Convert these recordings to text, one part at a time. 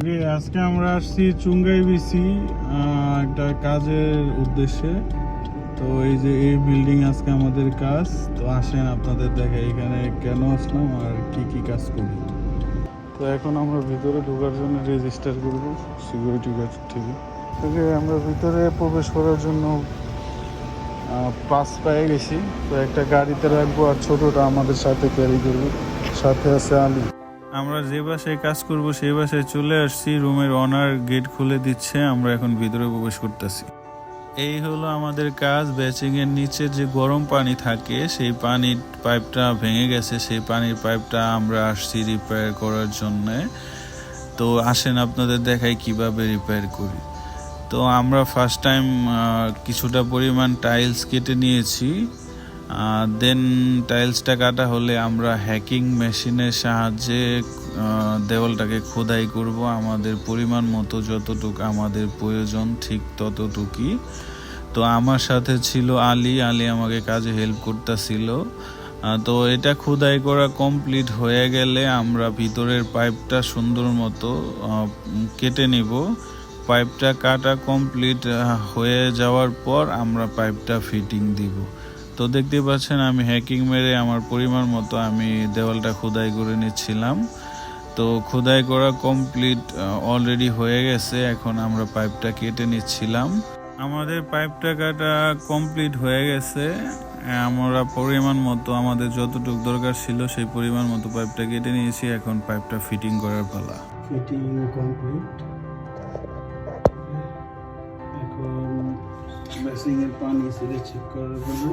আজকে আমরা আসছি চুঙ্গাই বিসি একটা কাজের উদ্দেশ্যে। তো এই যে এই বিল্ডিং আজকে আমাদের কাজ, তো আসেন আপনাদের দেখে এখানে কেন আসলাম আর কি কি কাজ করি। তো এখন আমরা ভিতরে ঢোকার জন্য রেজিস্টার করব সিকিউরিটি গার্ড থেকে। ওকে, আমরা ভিতরে প্রবেশ করার জন্য পাস পেয়ে গেছি। তো একটা গাড়িতে রাখব আর ছোটোটা আমাদের সাথে ক্যারি করব। সাথে আছে আলী আমরা যে বাসায় কাজ করব সেই বাসায় চলে আসছি, রুমের অনার গেট খুলে দিচ্ছে, আমরা এখন ভিতরে প্রবেশ করতেছি। এই হলো আমাদের কাজ ব্যাচিং এর নিচে যে গরম পানি থাকে, সেই পানির পাইপটা ভেঙে গেছে, সেই পানির পাইপটা আমরা আসছি রিপেয়ার করার জন্য। তো আসেন আপনাদের দেখাই কীভাবে রিপেয়ার করি। তো আমরা ফার্স্ট টাইম কিছুটা পরিমাণ টাইলস কেটে নিয়েছি। দেন টাইলসটা কাটা হলে আমরা হ্যাকিং মেশিনের সাহায্যে দেওয়ালটাকে খোদাই করব। আমাদের পরিমাণ মতো যতটুকু আমাদের প্রয়োজন, ঠিক ততটুকুই। তো আমার সাথে ছিল আলী। আলী আমাকে কাজে হেল্প করতেছিল। তো এটা খোদাই করা কমপ্লিট হয়ে গেলে আমরা ভিতরের পাইপটা সুন্দর মতো কেটে নিব। পাইপটা কাটা কমপ্লিট হয়ে যাওয়ার পর আমরা পাইপটা ফিটিং দিব। তো দেখতে পাচ্ছেন আমি হ্যাকিং মেরে আমার পরিমাণ মতো আমি দেওয়ালটা খোদাই করে নিচ্ছিলাম। তো খোদাই করা কমপ্লিট অলরেডি হয়ে গেছে। এখন আমরা পাইপটা কেটে নিচ্ছিলাম। আমাদের পাইপটা কাটা কমপ্লিট হয়ে গেছে। আমরা পরিমাণ মতো, আমাদের যতটুকু দরকার ছিল, সেই পরিমাণ মতো পাইপটা কেটে নিয়েছি। এখন পাইপটা ফিটিং করার পালা। ফিটিং কমপ্লিট এখন মেশিং পানি ছেড়ে চেক করার জন্য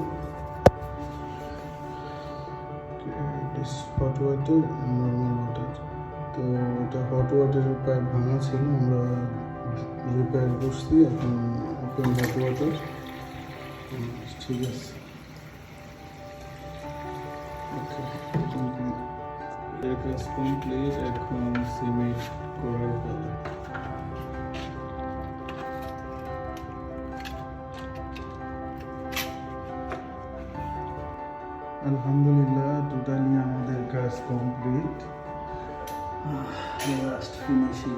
হট ওয়াটার নর্মাল ওয়াটার তো এটা হট ওয়াটারের পাইপ ভাঙা ছিল আমরা রিপেয়ার করছি এখন ওপেন হট ওয়াটার ঠিক আছে ওকে কমপ্লিট এখন সিমেন্ট করার আলহামদুলিল্লাহ টোটালি আমাদের কাজ কমপ্লিট লাস্ট ফিনিশিং